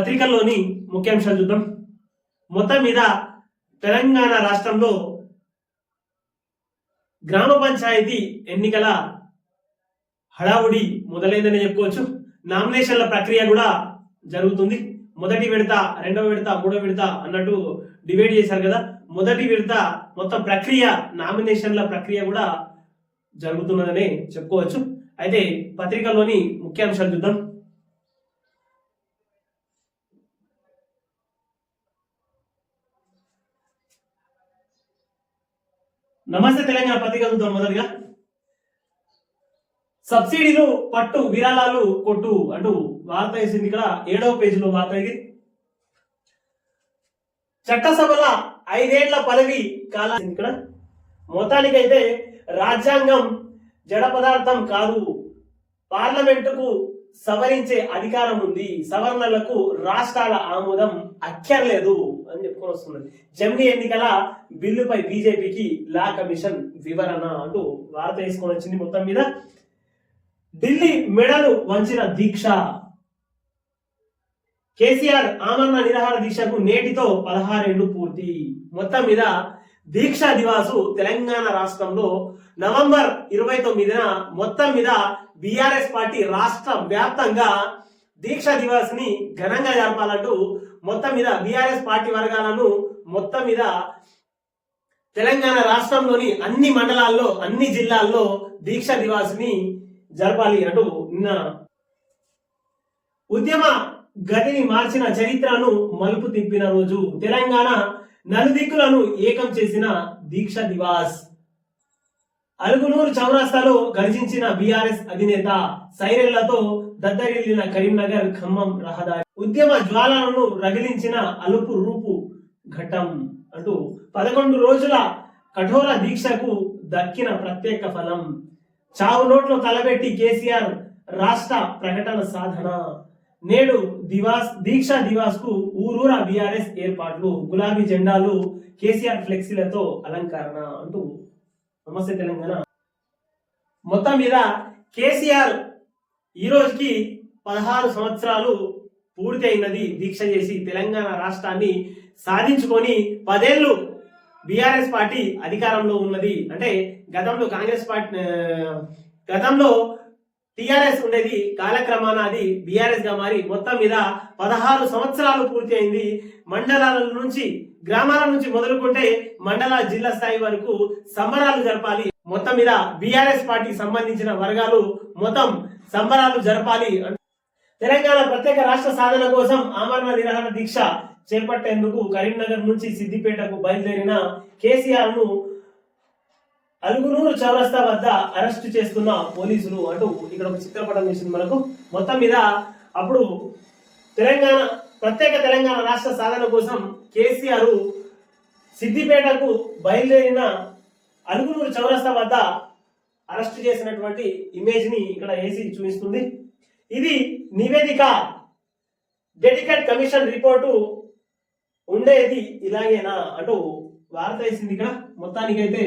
పత్రికల్లోని ముఖ్యాంశాలు చూద్దాం. మొత్తం మీద తెలంగాణ రాష్ట్రంలో గ్రామ పంచాయతీ ఎన్నికల హడావుడి మొదలైందని చెప్పుకోవచ్చు. నామినేషన్ల ప్రక్రియ కూడా జరుగుతుంది. మొదటి విడత రెండవ విడత మూడో విడత అన్నట్టు డివైడ్ చేశారు కదా. మొదటి విడత మొత్తం ప్రక్రియ నామినేషన్ల ప్రక్రియ కూడా జరుగుతున్నదని చెప్పుకోవచ్చు. అయితే పత్రికలోని ముఖ్యాంశాలు చూద్దాం. నమస్తే తెలంగాణ పత్రిక చూద్దాం మొదటిగా. సబ్సిడీలు పట్టు విరాళాలు కొట్టు అంటూ వార్త వేసింది ఇక్కడ. ఏడవ పేజీలో వార్త ఇది. చట్టసభల ఐదేళ్ళ పదవి కాల ఇక్కడ. మొత్తానికైతే రాజ్యాంగం జడ పదార్థం కాదు. పార్లమెంటుకు సవరించే అధికారం ఉంది. సవరణలకు రాష్ట్రాల ఆమోదం అక్కర్లేదు. అని చెప్పుకొని వస్తున్నది జమిని ఎన్నికల బిల్లుపై బీజేపీకి లా కమిషన్ వివరణ అంటూ వార్త వేసుకొని వచ్చింది మొత్తం మీద. ఢిల్లీ మెడలు వంచిన దీక్ష. కేసీఆర్ ఆమరణ నిరాహార దీక్షకు నేటితో పదహారేళ్ళు పూర్తి. మొత్తం మీద దీక్షా దివాసు తెలంగాణ రాష్ట్రంలో నవంబర్ ఇరవై తొమ్మిదిన మొత్తం మీద బీఆర్ఎస్ పార్టీ రాష్ట్ర వ్యాప్తంగా దీక్షా దివాస్ని ఘనంగా జరపాలంటూ మొత్తం మీద బీఆర్ఎస్ పార్టీ వర్గాలను మొత్తం మీద తెలంగాణ రాష్ట్రంలోని అన్ని మండలాల్లో అన్ని జిల్లాల్లో దీక్షా దివాస్ని జరపాలి అంటూ నిన్న ఉద్యమ గతిని మార్చిన చరిత్రను మలుపు తిప్పిన రోజు తెలంగాణ నలుదిక్కులను ఏకం చేసిన దీక్ష దివాస్. అలుగునూరు చౌరస్తాలో గర్జించిన బీఆర్ఎస్ అధినేత సైరెళ్ళతో దద్దరిల్లిన కరీంనగర్ ఖమ్మం రహదారి. ఉద్యమ జ్వాలలను రగిలించిన అలుపు రూపు ఘట్టం అంటూ పదకొండు రోజుల కఠోర దీక్షకు దక్కిన ప్రత్యేక ఫలం. చావు నోట్లో తలబెట్టి కేసీఆర్ రాష్ట్ర ప్రకటన సాధన. నేడు దివాస్ దీక్షా దివాస్కు ఊరూరా బీఆర్ఎస్ ఏర్పాట్లు గులాబీ జెండాలు కేసీఆర్ ఫ్లెక్సీలతో అలంకరణ అంటూ. నమస్తే తెలంగాణ. మొత్తం మీద కేసీఆర్ ఈ రోజుకి పదహారు సంవత్సరాలు పూర్తి అయినది దీక్ష చేసి తెలంగాణ రాష్ట్రాన్ని సాధించుకొని పదేళ్ళు బీఆర్ఎస్ పార్టీ అధికారంలో ఉన్నది. అంటే గతంలో కాంగ్రెస్ పార్టీ గతంలో టిఆర్ఎస్ ఉండేది కాలక్రమాన అది బీఆర్ఎస్గా మారి మొత్తం మీద పదహారు సంవత్సరాలు పూర్తి అయింది మండలాల నుంచి గ్రామాల నుంచి మొదలుకుంటే మండల జిల్లా స్థాయి వరకు సంబరాలు జరపాలి. మొత్తం మీద బీఆర్ఎస్ పార్టీకి సంబంధించిన వర్గాలు మొత్తం సంబరాలు జరపాలి తెలంగాణ ప్రత్యేక రాష్ట్ర సాధన కోసం ఆమరణ నిరాహార దీక్ష చేపట్టేందుకు కరీంనగర్ నుంచి సిద్దిపేటకు బయలుదేరిన కేసీఆర్ను అలుగునూరు చౌరస్తా వద్ద అరెస్ట్ చేస్తున్న పోలీసులు అంటూ ఇక్కడ ఒక చిత్రపటం చేసింది మనకు. మొత్తం మీద అప్పుడు తెలంగాణ ప్రత్యేక తెలంగాణ రాష్ట్ర సాధన కోసం కేసీఆర్ సిద్దిపేటకు బయలుదేరిన అలుగునూరు చౌరస్తా వద్ద అరెస్ట్ చేసినటువంటి ఇమేజ్ని ఇక్కడ ఏసీ చూపిస్తుంది. ఇది నివేదిక. డెడికేట్ కమిషన్ రిపోర్టు ఉండేది ఇలాగేనా అంటూ వార్త వేసింది ఇక్కడ. మొత్తానికైతే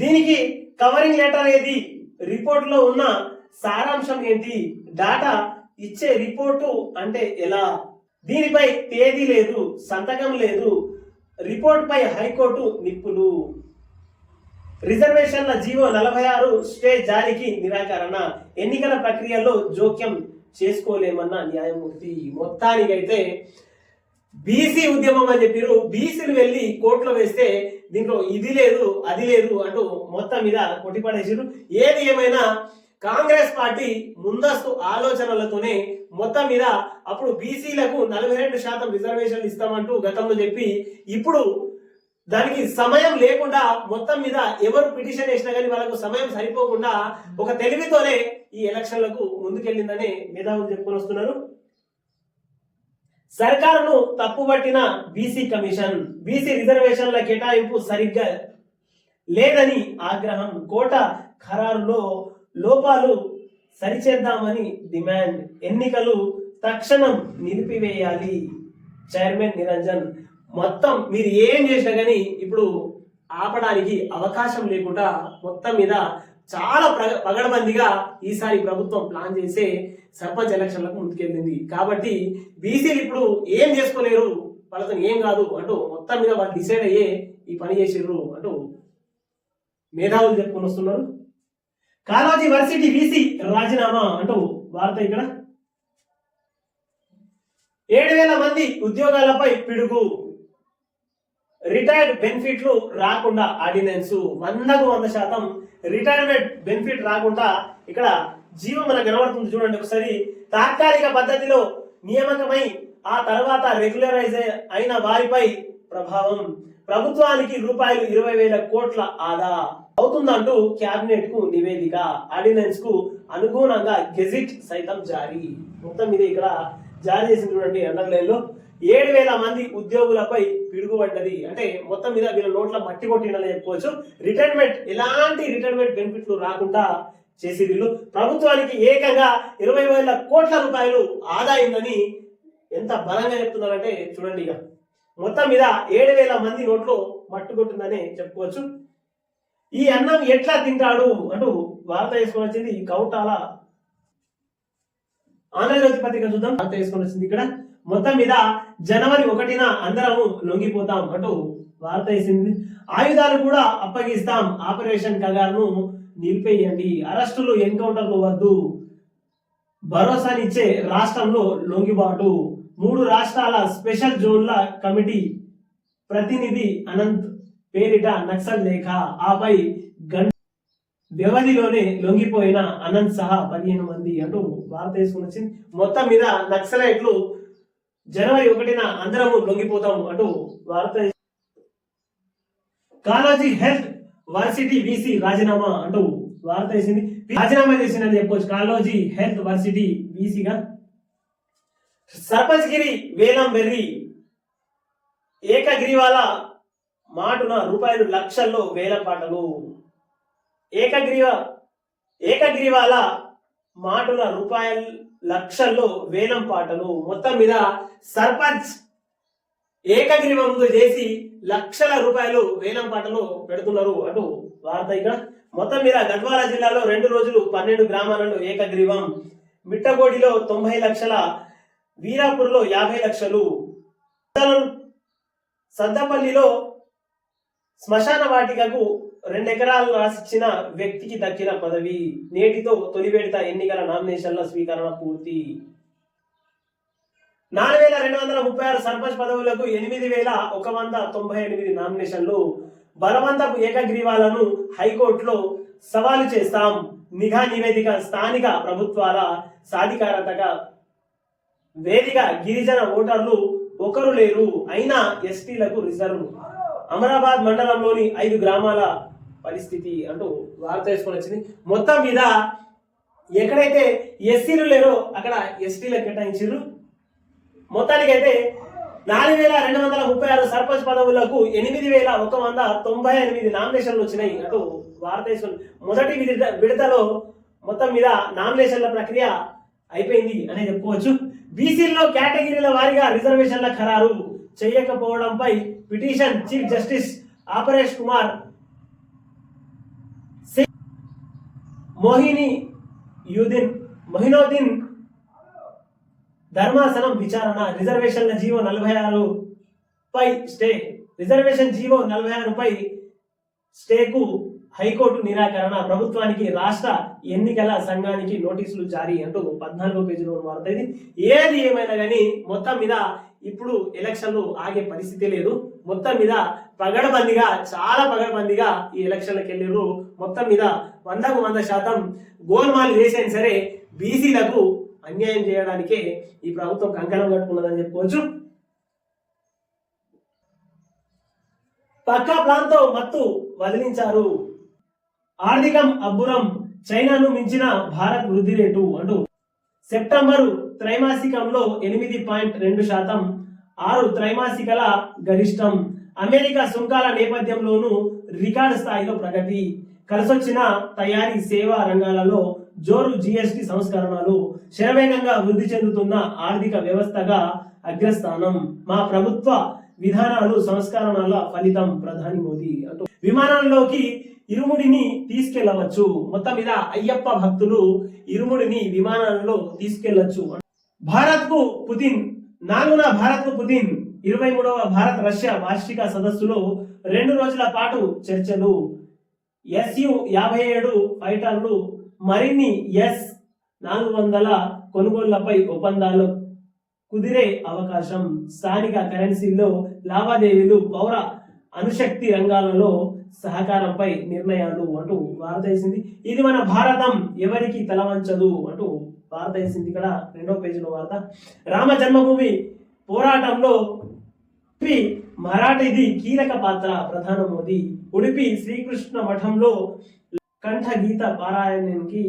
దీనికి కవరింగ్ లెటర్ ఏది రిపోర్ట్లో ఉన్న సారాంశం ఏంటి? డాటా ఇచ్చే రిపోర్టు అంటే ఎలా? దీనిపై తేదీ లేదు సంతకం లేదు. రిపోర్ట్ పై హైకోర్టు నిప్పులు. రిజర్వేషన్ల జీవో నలభై ఆరు స్టే జారీకి నిరాకరణ. ఎన్నికల ప్రక్రియలో జోక్యం చేసుకోలేమన్న న్యాయమూర్తి మొత్తానికైతే బీసీ ఉద్యమం అని చెప్పారు బీసీలు వెళ్ళి కోర్టులో వేస్తే దీంట్లో ఇది లేదు అది లేదు అంటూ మొత్తం మీద కొట్టిపడేసారు ఏది ఏమైనా కాంగ్రెస్ పార్టీ ముందస్తు ఆలోచనలతోనే మొత్తం మీద అప్పుడు బీసీలకు నలభై రెండు శాతం రిజర్వేషన్లు ఇస్తామంటూ గతంలో చెప్పి ఇప్పుడు దానికి సమయం లేకుండా మొత్తం మీద ఎవరు పిటిషన్ వేసినా కానీ వాళ్ళకు సమయం సరిపోకుండా ఒక తెలివితోనే ఈ ఎలక్షన్లకు ముందుకెళ్ళిందని మేధావులు చెప్పుకొని వస్తున్నారు. సర్కారును తప్పుపట్టిన బీసీ కమిషన్ బీసీ రిజర్వేషన్ల కేటాయింపు సరిగ్గా లేదని ఆగ్రహం కోట ఖరారులో లోపాలు సరిచేద్దామని డిమాండ్ ఎన్నికలు తక్షణం నిలిపివేయాలి. చైర్మన్ నిరంజన్ మొత్తం మీరు ఏం చేసినా కానీ ఇప్పుడు ఆపడానికి అవకాశం లేకుండా మొత్తం మీద చాలా ప్ర- పగడబందిగా ఈసారి ప్రభుత్వం ప్లాన్ చేసే సర్పంచ్ ఎలక్షన్లకు ముందుకెళ్ళింది. కాబట్టి బీసీలు ఇప్పుడు ఏం చేసుకోలేరు వాళ్ళతో ఏం కాదు అంటూ మొత్తం మీద వాళ్ళు డిసైడ్ అయ్యే ఈ పని చేసారు అంటూ మేధావులు చెప్పుకొని వస్తున్నారు. కాళోజీ వర్సిటీ బీసీ రాజీనామా అంటూ వార్త ఇక్కడ. ఏడు వేల మంది ఉద్యోగాలపై పిడుగు. రిటైర్డ్ బెనిఫిట్లు రాకుండా ఆర్డినెన్స్ వందకు వంద శాతం రిటైర్మెంట్ బెనిఫిట్ రాకుండా ఇక్కడ జీవం మనకు కనబడుతుంది చూడండి ఒకసారి. తాత్కాలిక పద్ధతిలో నియామకమై ఆ తర్వాత రెగ్యులరైజ్ అయిన వారిపై ప్రభావం. ప్రభుత్వానికి రూపాయలు ఇరవై వేల కోట్ల ఆదా అవుతుందంటూ క్యాబినెట్కు నివేదిక. ఆర్డినెన్స్కు అనుగుణంగా గెజిట్ సైతం జారీ. మొత్తం మీద ఇక్కడ జారీ చేసింది చూడండి అండర్లైన్లో ఏడు వేల మంది ఉద్యోగులపై పిడుగుపడ్డది. అంటే మొత్తం మీద వీళ్ళ నోట్ల మట్టి కొట్టిందని చెప్పుకోవచ్చు. రిటైర్మెంట్ ఎలాంటి రిటైర్మెంట్ బెనిఫిట్లు రాకుండా చేసి వీళ్ళు ప్రభుత్వానికి ఏకంగా ఇరవై వేల కోట్ల రూపాయలు ఆదాయిందని ఎంత బలంగా చెప్తున్నారంటే చూడండి ఇక. మొత్తం మీద ఏడు వేల మంది నోట్లో మట్టుకొట్టిందని చెప్పుకోవచ్చు. ఈ అన్నం ఎట్లా తింటాడు అంటూ వార్త వేసుకొని వచ్చింది కౌటాల ఆంధ్రజ్యోతి పత్రిక చూద్దాం. వార్త వేసుకొని వచ్చింది ఇక్కడ. మొత్తం మీద జనవరి ఒకటిన అందరము లొంగిపోతాం. అంటూ వార్త వేసింది. ఆయుధాలు కూడా అప్పగిస్తాం. ఆపరేషన్ కగారును నిలిపేయండి. అరెస్టులు ఎన్కౌంటర్లు వద్దు. భరోసానిచ్చే రాష్ట్రంలో లొంగిబాటు. మూడు రాష్ట్రాల స్పెషల్ జోన్ల కమిటీ ప్రతినిధి అనంత్ పేరిట నక్సల్ లేఖ. ఆపై గం వ్యవధిలోనే లొంగిపోయిన అనంత్ సహా పదిహేను మంది. అంటూ వార్త వేసుకుని వచ్చింది. మొత్తం మీద నక్సలైట్లు జనవరి ఒకటిన అందరము లొంగిపోతాం అంటూ వార్త కాలాజీ హెల్త్ వర్సిటీ వీసీ రాజీనామా అంటూ వార్త వేసింది రాజీనామా చేసిందని చెప్పొచ్చు. కాలోజీ హెల్త్ వర్సిటీ వీసీగా. సర్పంచ్గిరి వేలం వెర్రి ఏకగ్రీవాల మాటున రూపాయలు లక్షల్లో వేల పాటలు. ఏకగ్రీవ ఏకగ్రీవాల మాటున రూపాయలు లక్షల్లో వేలం పాటలు మొత్తం మీద సర్పంచ్ ఏకగ్రీవంతో చేసి లక్షల రూపాయలు వేలం పాటలు పెడుతున్నారు అటు వార్త ఇక్కడ. మొత్తం మీద గద్వాల జిల్లాలో రెండు రోజులు పన్నెండు గ్రామాలలో ఏకగ్రీవం. మిట్టగోడిలో తొంభై లక్షల వీరాపూర్లో యాభై లక్షలు. సద్దపల్లిలో శ్మశాన వాటికకు రెండు ఎకరాలు రాసిచ్చిన వ్యక్తికి దక్కిన పదవి నేటితో తొలి విడత ఎన్నికల నామినేషన్ల స్వీకరణ పూర్తి. నాలుగు వేల రెండు వందల ముప్పై ఆరు సర్పంచ్ పదవులకు ఎనిమిది వేల ఒక వంద తొంభై ఎనిమిది నామినేషన్లు బలవంతపు ఏకగ్రీవాలను హైకోర్టులో సవాలు చేస్తాం. నిఘా నివేదిక స్థానిక ప్రభుత్వాల సాధికారతగా వేదిక గిరిజన ఓటర్లు ఒకరు లేరు. అయినా ఎస్టీలకు రిజర్వ్. అమరాబాద్ మండలంలోని ఐదు గ్రామాల పరిస్థితి అంటూ వార్త వేసుకొని వచ్చింది. మొత్తం మీద ఎక్కడైతే ఎస్సీలు లేరో అక్కడ ఎస్టీలకు కేటాయించారు. మొత్తానికైతే నాలుగు వేల రెండు వందల ముప్పై ఆరు సర్పంచ్ పదవులకు ఎనిమిది వేల ఒక వంద తొంభై ఎనిమిది నామినేషన్లు వచ్చినాయి అటు వార్త వేసుకొని మొదటి విడత విడతలో మొత్తం మీద నామినేషన్ల ప్రక్రియ అయిపోయింది అని చెప్పుకోవచ్చు. బీసీల్లో కేటగిరీల వారీగా రిజర్వేషన్ల ఖరారు చేయకపోవడంపై petition chief justice Aparesh Kumar Mohiuddin Mohiuddin ధర్మాసనం విచారణ రిజర్వేషన్ల జీవో నలభై ఆరు పై స్టే రిజర్వేషన్ జీవో నలభై ఆరుపై స్టేకు హైకోర్టు నిరాకరణ ప్రభుత్వానికి రాష్ట్ర ఎన్నికల సంఘానికి నోటీసులు జారీ అంటూ పద్నాలుగో పేజీలో ఉన్న వార్త ఇది. ఏది ఏమైనా కానీ మొత్తం మీద ఇప్పుడు ఎలక్షన్లు ఆగే పరిస్థితి లేదు. మొత్తం మీద పగడబందిగా చాలా పగడబందిగా ఈ ఎలక్షన్లకు వెళ్ళారు మొత్తం మీద వందకు వంద శాతం గోల్మాల్ చేసైనా సరే బీసీలకు అన్యాయం చేయడానికే ఈ ప్రభుత్వం కంకణం కట్టుకున్నదని చెప్పుకోవచ్చు. పక్కా ప్లాన్తో మత్తు వదిలించారు. ఆర్థికం అబ్బురం చైనాను మించిన భారత్ వృద్ధి రేటు అంటూ సెప్టెంబరు త్రైమాసికంలో ఎనిమిది పాయింట్ రెండు శాతం ఆరు త్రైమాసికల గరిష్టం. అమెరికా సుంకాల నేపథ్యంలోనూ రికార్డు స్థాయిలో ప్రగతి. కలిసొచ్చిన తయారీ సేవా రంగాలలో జోరు జిఎస్టి సంస్కరణలు శరవేగంగా వృద్ధి చెందుతున్న ఆర్థిక వ్యవస్థగా అగ్రస్థానం. మా ప్రభుత్వ విధానాలు సంస్కరణల ఫలితం ప్రధాని మోదీ అంటూ. విమానంలోకి ఇరుముడిని తీసుకెళ్ళవచ్చు. మొత్తం మీద అయ్యప్ప భక్తులు ఇరుముడిని విమానంలో తీసుకెళ్ళొచ్చు. భారత్కు పుతిన్ నాలుగున భారత్కు పుతిన్ ఇరవై మూడవ భారత్ రష్యా వార్షిక సదస్సులో రెండు రోజుల పాటు చర్చలు. ఎస్యు యాభై ఏడు ఫైటర్లు మరిన్ని ఎస్ నాలుగు వందల కొనుగోళ్ళపై ఒప్పందాలు కుదిరే అవకాశం. స్థానిక కరెన్సీలో లావాదేవీలు పౌర అణుశక్తి రంగాలలో సహకారంపై నిర్ణయాలు అంటూ వార్త వేసింది. ఇది మన భారతం ఎవరికి తలవంచదు అంటూ వార్త వేసింది ఇక్కడ రెండో పేజీలో వార్త. రామ జన్మభూమి పోరాటంలో మరాఠీది కీలక పాత్ర ప్రధాన మోదీ. ఉడిపి శ్రీకృష్ణ మఠంలో కంఠగీత పారాయణానికి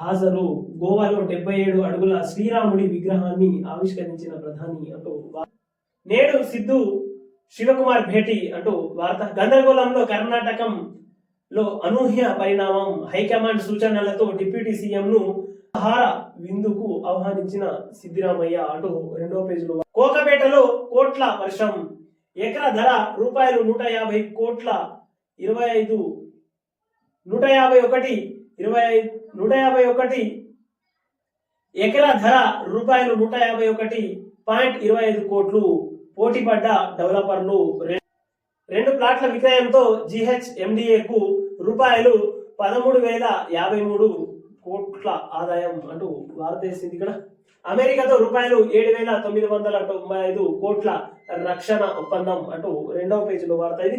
హాజరు. గోవాలో డెబ్బై ఏడు అడుగుల శ్రీరాముడి విగ్రహాన్ని ఆవిష్కరించిన ప్రధాని అంటూ నేడు సిద్ధు శివకుమార్ భేటీ అంటూ వార్త. గందరగోళంలో కర్ణాటకం లో అనూహ్య పరిణామం. హైకమాండ్ సూచనలతో డిప్యూటీ సీఎం ను ఆహార విందుకు ఆహ్వానించిన సిద్దిరామయ్య అంటూ రెండో పేజీలో కోకపేటలో కోట్ల వర్షం. ఎకరా ధర రూపాయలు నూట యాభై కోట్ల ఇరవై ఐదు నూట యాభై ఒకటి ఇరవై ఐదు నూట యాభై ఒకటి ఎకరా ధర రూపాయలు నూట యాభై ఒకటి పాయింట్ ఇరవై ఐదు కోట్లు పోటీపడ్డ డెవలపర్లు రెండు. ప్లాట్ల విక్రయంతో జిహెచ్ రూపాయలు పదమూడు వేల యాభై మూడు కోట్ల ఆదాయం అంటూ వార్త వేసింది ఇక్కడ. అమెరికాతో రూపాయలు ఏడు వేల తొమ్మిది వందల తొంభై ఐదు కోట్ల రక్షణ ఒప్పందం అంటూ రెండవ పేజీలో వార్త ఇది.